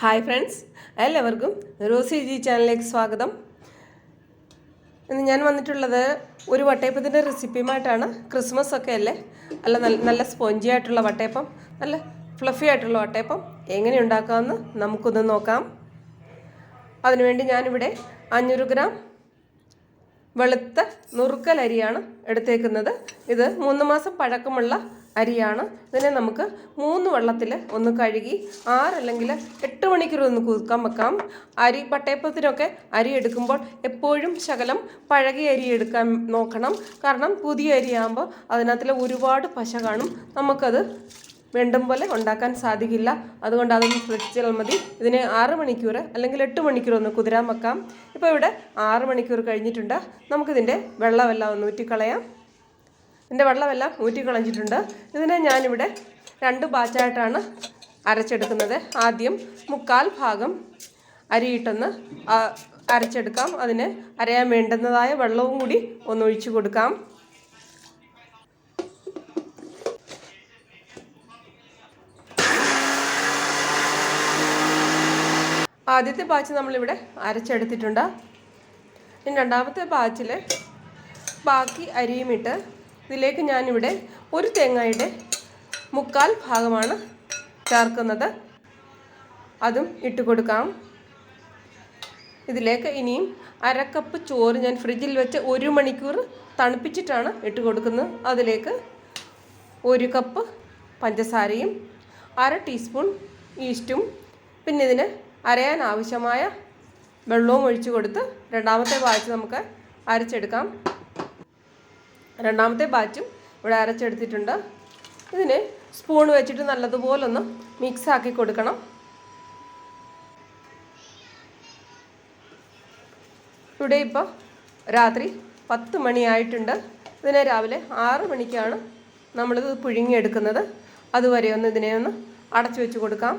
Hi friends എല്ലാവർക്കും Rossi ji ചാനലിലേക്ക് സ്വാഗതം. ഇന്ന് ഞാൻ വന്നിട്ടുള്ളത് ഒരു വട്ടയപ്പത്തിന്റെ റെസിപ്പിയുമായിട്ടാണ്. ക്രിസ്മസ് ഒക്കെ അല്ലേ? അല്ല നല്ല നല്ല സ്പോഞ്ചി ആയിട്ടുള്ള വട്ടയപ്പം നല്ല ഫ്ലഫി ആയിട്ടുള്ള വട്ടയപ്പം എങ്ങനെ ഉണ്ടാക്കാമെന്ന് നമുക്കൊന്ന് നോക്കാം. അതിനുവേണ്ടി ഞാനിവിടെ അഞ്ഞൂറ് ഗ്രാം വെളുത്ത നുറുക്കലരിയാണ് എടുത്തേക്കുന്നത്. ഇത് മൂന്ന് മാസം പഴക്കമുള്ള അരിയാണ്. ഇതിനെ നമുക്ക് മൂന്ന് വെള്ളത്തിൽ ഒന്ന് കഴുകി ആറല്ലെങ്കിൽ എട്ട് മണിക്കൂർ ഒന്ന് കുതുക്കാൻ വെക്കാം. അരി പട്ടയപ്പത്തിനൊക്കെ അരി എടുക്കുമ്പോൾ എപ്പോഴും ശകലം പഴകിയ അരി എടുക്കാൻ നോക്കണം. കാരണം പുതിയ അരിയാകുമ്പോൾ അതിനകത്തിൽ ഒരുപാട് പശ കാണും. നമുക്കത് വേണ്ടും പോലെ ഉണ്ടാക്കാൻ സാധിക്കില്ല. അതുകൊണ്ട് അതൊന്ന് ശ്രദ്ധിച്ചാൽ മതി. ഇതിനെ ആറ് മണിക്കൂർ അല്ലെങ്കിൽ എട്ട് മണിക്കൂർ ഒന്ന് കുതിരാൻ വെക്കാം. ഇപ്പോൾ ഇവിടെ ആറ് മണിക്കൂർ കഴിഞ്ഞിട്ടുണ്ട്. നമുക്കിതിന്റെ വെള്ളമെല്ലാം ഒന്ന് ഊറ്റിക്കളയാം. ഇതിന്റെ വെള്ളമെല്ലാം ഊറ്റിക്കളഞ്ഞിട്ടുണ്ട് ഇതിനെ ഞാനിവിടെ രണ്ട് ബാച്ചായിട്ടാണ് അരച്ചെടുക്കുന്നത്. ആദ്യം മുക്കാൽ ഭാഗം അരിയിട്ടൊന്ന് അരച്ചെടുക്കാം. അതിന് അരയാൻ വേണ്ടുന്നതായ വെള്ളവും കൂടി ഒന്ന് ഒഴിച്ചു കൊടുക്കാം. ആദ്യത്തെ ബാച്ച് നമ്മളിവിടെ അരച്ചെടുത്തിട്ടുണ്ട്. ഇനി രണ്ടാമത്തെ ബാച്ചിൽ ബാക്കി അരിയും ഇട്ട് ഇതിലേക്ക് ഞാനിവിടെ ഒരു തേങ്ങയുടെ മുക്കാൽ ഭാഗമാണ് ചേർക്കുന്നത്. അതും ഇട്ട് കൊടുക്കാം. ഇതിലേക്ക് ഇനിയും അരക്കപ്പ് ചോറ് ഞാൻ ഫ്രിഡ്ജിൽ വെച്ച് ഒരു മണിക്കൂർ തണുപ്പിച്ചിട്ടാണ് ഇട്ട് കൊടുക്കുന്നത്. അതിലേക്ക് ഒരു കപ്പ് പഞ്ചസാരയും അര ടീസ്പൂൺ ഈസ്റ്റും പിന്നെ ഇതിന് അരയാൻ ആവശ്യമായ വെള്ളവും ഒഴിച്ചു കൊടുത്ത് രണ്ടാമത്തെ ബാച്ച് നമുക്ക് അരച്ചെടുക്കാം. രണ്ടാമത്തെ ബാച്ചും ഇവിടെ അരച്ചെടുത്തിട്ടുണ്ട്. ഇതിന് സ്പൂൺ വെച്ചിട്ട് നല്ലതുപോലൊന്ന് മിക്സ് ആക്കി കൊടുക്കണം. ഇവിടെ ഇപ്പോൾ രാത്രി പത്ത് മണിയായിട്ടുണ്ട്. ഇതിനെ രാവിലെ ആറ് മണിക്കാണ് നമ്മളിത് പുഴുങ്ങിയെടുക്കുന്നത്. അതുവരെ ഒന്ന് ഇതിനെ ഒന്ന് അടച്ചു വെച്ച് കൊടുക്കാം.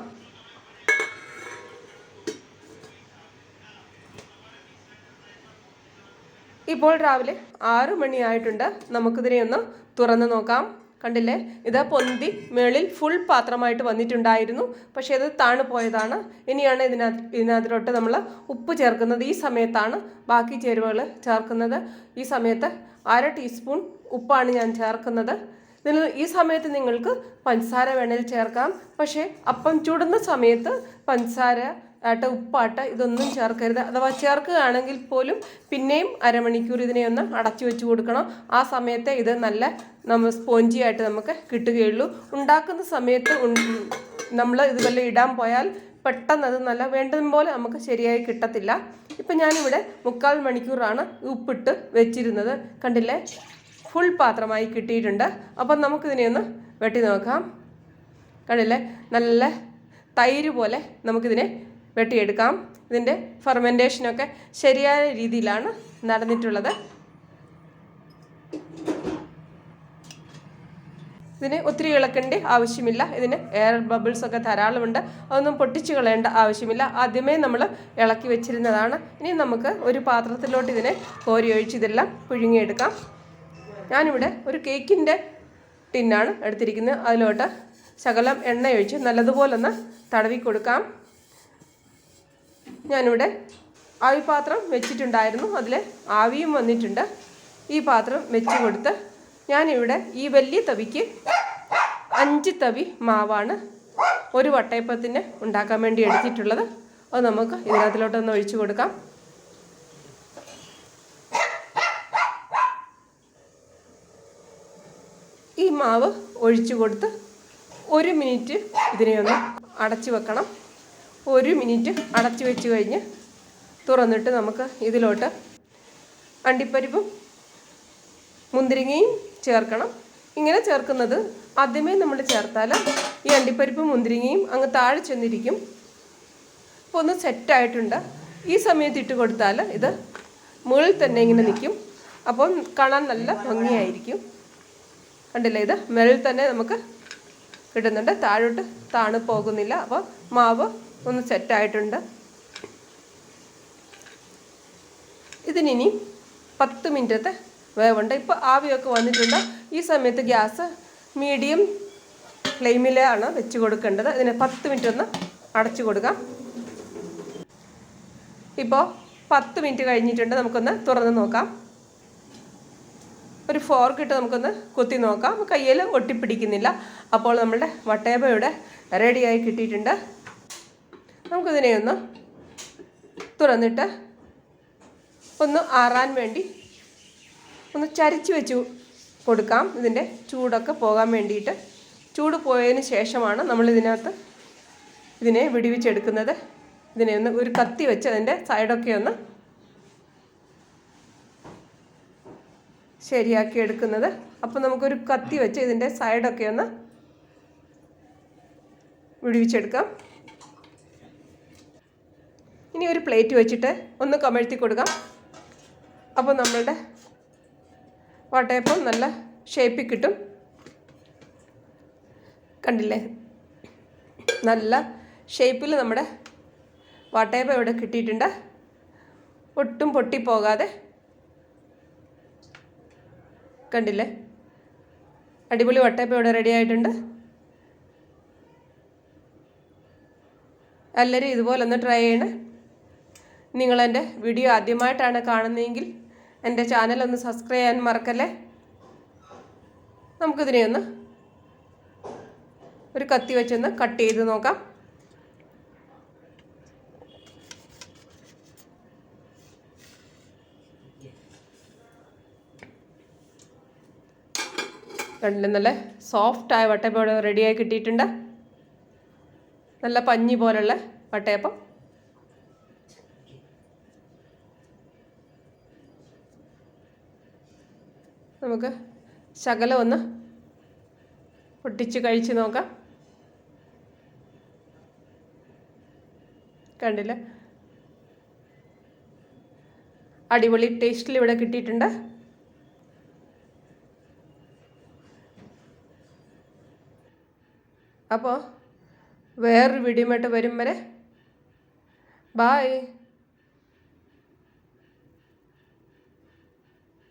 ഇപ്പോൾ രാവിലെ ആറ് മണിയായിട്ടുണ്ട്. നമുക്കിതിനെ ഒന്ന് തുറന്ന് നോക്കാം. കണ്ടില്ലേ? ഇത് പൊന്തി മേളിൽ ഫുൾ പാത്രമായിട്ട് വന്നിട്ടുണ്ടായിരുന്നു. പക്ഷേ അത് താണു പോയതാണ്. ഇനിയാണ് ഇതിനകത്ത് ഇതിനകത്തിലോട്ട് നമ്മൾ ഉപ്പ് ചേർക്കുന്നത്. ഈ സമയത്താണ് ബാക്കി ചേരുവകൾ ചേർക്കുന്നത്. ഈ സമയത്ത് അര ടീസ്പൂൺ ഉപ്പാണ് ഞാൻ ചേർക്കുന്നത്. ഇതിന് ഈ സമയത്ത് നിങ്ങൾക്ക് പഞ്ചസാര വേണേൽ ചേർക്കാം. പക്ഷേ അപ്പം ചുടുന്ന സമയത്ത് പഞ്ചസാര ആട്ടെ ഉപ്പാട്ടെ ഇതൊന്നും ചേർക്കരുത്. അഥവാ ചേർക്കുകയാണെങ്കിൽ പോലും പിന്നെയും അരമണിക്കൂർ ഇതിനെ ഒന്ന് അടച്ചു വെച്ച് കൊടുക്കണം. ആ സമയത്തെ ഇത് നല്ല നമ്മൾ സ്പോഞ്ചി ആയിട്ട് നമുക്ക് കിട്ടുകയുള്ളൂ. ഉണ്ടാക്കുന്ന സമയത്ത് നമ്മൾ ഇത് വല്ല ഇടാൻ പോയാൽ പെട്ടെന്ന് അത് നല്ല വേണ്ടതും പോലെ നമുക്ക് ശരിയായി കിട്ടത്തില്ല. ഇപ്പം ഞാനിവിടെ മുക്കാൽ മണിക്കൂറാണ് ഉപ്പിട്ട് വെച്ചിരുന്നത്. കണ്ടില്ലേ? ഫുൾ പാത്രമായി കിട്ടിയിട്ടുണ്ട്. അപ്പം നമുക്കിതിനെ ഒന്ന് വെട്ടി നോക്കാം. കണ്ടില്ലേ? നല്ല തൈര് പോലെ നമുക്കിതിനെ വെട്ടിയെടുക്കാം. ഇതിന്റെ ഫെർമെന്റേഷനൊക്കെ ശരിയായ രീതിയിലാണ് നടന്നിട്ടുള്ളത്. ഇതിന് ഒത്തിരി ഇളക്കേണ്ട ആവശ്യമില്ല. ഇതിന് എയർ ബബിൾസ് ഒക്കെ ധാരാളമുണ്ട്. അതൊന്നും പൊട്ടിച്ച് കളയേണ്ട ആവശ്യമില്ല. ആദ്യമേ നമ്മൾ ഇളക്കി വെച്ചിരുന്നതാണ്. ഇനി നമുക്ക് ഒരു പാത്രത്തിലോട്ട് ഇതിനെ കോരി ഒഴിച്ച് ഇതെല്ലാം പുഴുങ്ങിയെടുക്കാം. ഞാനിവിടെ ഒരു കേക്കിന്റെ ടിന്നാണ് എടുത്തിരിക്കുന്നത്. അതിലോട്ട് ശകലം എണ്ണ ഒഴിച്ച് നല്ലതുപോലൊന്ന് തടവി കൊടുക്കാം. ഞാനിവിടെ ആവിപാത്രം വെച്ചിട്ടുണ്ടായിരുന്നു. അതിൽ ആവിയും വന്നിട്ടുണ്ട്. ഈ പാത്രം വെച്ച് കൊടുത്ത് ഞാനിവിടെ ഈ വലിയ തവിക്ക് അഞ്ച് തവി മാവാണ് ഒരു വട്ടയപ്പത്തിന് ഉണ്ടാക്കാൻ വേണ്ടി എടുത്തിട്ടുള്ളത്. അത് നമുക്ക് ഇതിനകത്തിലോട്ടൊന്ന് ഒഴിച്ചു കൊടുക്കാം. ഈ മാവ് ഒഴിച്ചു കൊടുത്ത് ഒരു മിനിറ്റ് ഇതിനെ ഒന്ന് അടച്ചു വെക്കണം. ഒരു മിനിറ്റ് അടച്ചു വെച്ച് കഴിഞ്ഞ് തുറന്നിട്ട് നമുക്ക് ഇതിലോട്ട് അണ്ടിപ്പരിപ്പും മുന്തിരിങ്ങയും ചേർക്കണം. ഇങ്ങനെ ചേർക്കുന്നത് ആദ്യമേ നമ്മൾ ചേർത്താൽ ഈ അണ്ടിപ്പരിപ്പും മുന്തിരിങ്ങയും അങ്ങ് താഴെ ചെന്നിരിക്കും. അപ്പോൾ ഒന്ന് സെറ്റായിട്ടുണ്ട് ഈ സമയത്ത് ഇട്ട് കൊടുത്താൽ ഇത് മുകളിൽ തന്നെ ഇങ്ങനെ നിൽക്കും. അപ്പം കാണാൻ നല്ല ഭംഗിയായിരിക്കും. കണ്ടില്ലേ? ഇത് മുകളിൽ തന്നെ നമുക്ക് കിട്ടുന്നുണ്ട്. താഴോട്ട് താണു പോകുന്നില്ല. അപ്പോൾ മാവ് ഒന്ന് സെറ്റായിട്ടുണ്ട് ഇതിനി പത്ത് മിനിറ്റത്തെ വേവുണ്ട്. ഇപ്പോൾ ആവിയൊക്കെ വന്നിട്ടുണ്ട്. ഈ സമയത്ത് ഗ്യാസ് മീഡിയം ഫ്ലെയിമിലാണ് വെച്ച് കൊടുക്കേണ്ടത്. ഇതിന് പത്ത് മിനിറ്റ് ഒന്ന് അടച്ചു കൊടുക്കാം. ഇപ്പോൾ പത്ത് മിനിറ്റ് കഴിഞ്ഞിട്ടുണ്ട്. നമുക്കൊന്ന് തുറന്ന് നോക്കാം. ഒരു ഫോർക്ക് ഇട്ട് നമുക്കൊന്ന് കുത്തി നോക്കാം. കയ്യിൽ ഒട്ടിപ്പിടിക്കുന്നില്ല. അപ്പോൾ നമ്മുടെ വട്ടയപ്പ ഇവിടെ റെഡിയായി കിട്ടിയിട്ടുണ്ട്. നമുക്കിതിനെ ഒന്ന് തുറന്നിട്ട് ഒന്ന് ആറാൻ വേണ്ടി ഒന്ന് ചരിച്ച് വെച്ച് കൊടുക്കാം. ഇതിന്റെ ചൂടൊക്കെ പോകാൻ വേണ്ടിയിട്ട്. ചൂട് പോയതിന് ശേഷമാണ് നമ്മൾ ഇതിനകത്ത് ഇതിനെ വിടിവിച്ചെടുക്കുന്നത്. ഇതിനെ ഒന്ന് ഒരു കത്തി വെച്ച് അതിന്റെ സൈഡൊക്കെ ഒന്ന് ശരിയാക്കി എടുക്കുന്നത്. അപ്പോൾ നമുക്കൊരു കത്തി വെച്ച് ഇതിന്റെ സൈഡൊക്കെ ഒന്ന് വിടുവിച്ചെടുക്കാം. ഇനി ഒരു പ്ലേറ്റ് വെച്ചിട്ട് ഒന്ന് കമഴ്ത്തി കൊടുക്കാം. അപ്പോൾ നമ്മളുടെ വട്ടയപ്പം നല്ല ഷേപ്പിൽ കിട്ടും. കണ്ടില്ലേ? നല്ല ഷേപ്പിൽ നമ്മുടെ വട്ടയപ്പം ഇവിടെ കിട്ടിയിട്ടുണ്ട്. ഒട്ടും പൊട്ടിപ്പോകാതെ കണ്ടില്ലേ? അടിപൊളി വട്ടയപ്പം ഇവിടെ റെഡി ആയിട്ടുണ്ട്. എല്ലാവരും ഇതുപോലെ ഒന്ന് ട്രൈ ചെയ്യണേ. നിങ്ങളെന്റെ വീഡിയോ ആദ്യമായിട്ടാണ് കാണുന്നതെങ്കിൽ എന്റെ ചാനൽ ഒന്ന് സബ്സ്ക്രൈബ് ചെയ്യാൻ മറക്കല്ലേ? നമുക്കിതിനെ ഒന്ന് ഒരു കത്തി വെച്ചൊന്ന് കട്ട് ചെയ്ത് നോക്കാം. കണ്ടില്ലേ? നല്ല സോഫ്റ്റായ വട്ടയപ്പം റെഡിയായി കിട്ടിയിട്ടുണ്ട്. നല്ല പഞ്ഞി പോലുള്ള വട്ടയപ്പം. നമുക്ക് ശകലം ഒന്ന് പൊട്ടിച്ച് കഴിച്ച് നോക്കാം. കണ്ടില്ല? അടിപൊളി ടേസ്റ്റിൽ ഇവിടെ കിട്ടിയിട്ടുണ്ട്. അപ്പോൾ വേറൊരു വീഡിയോ വരും വരെ. ബായ്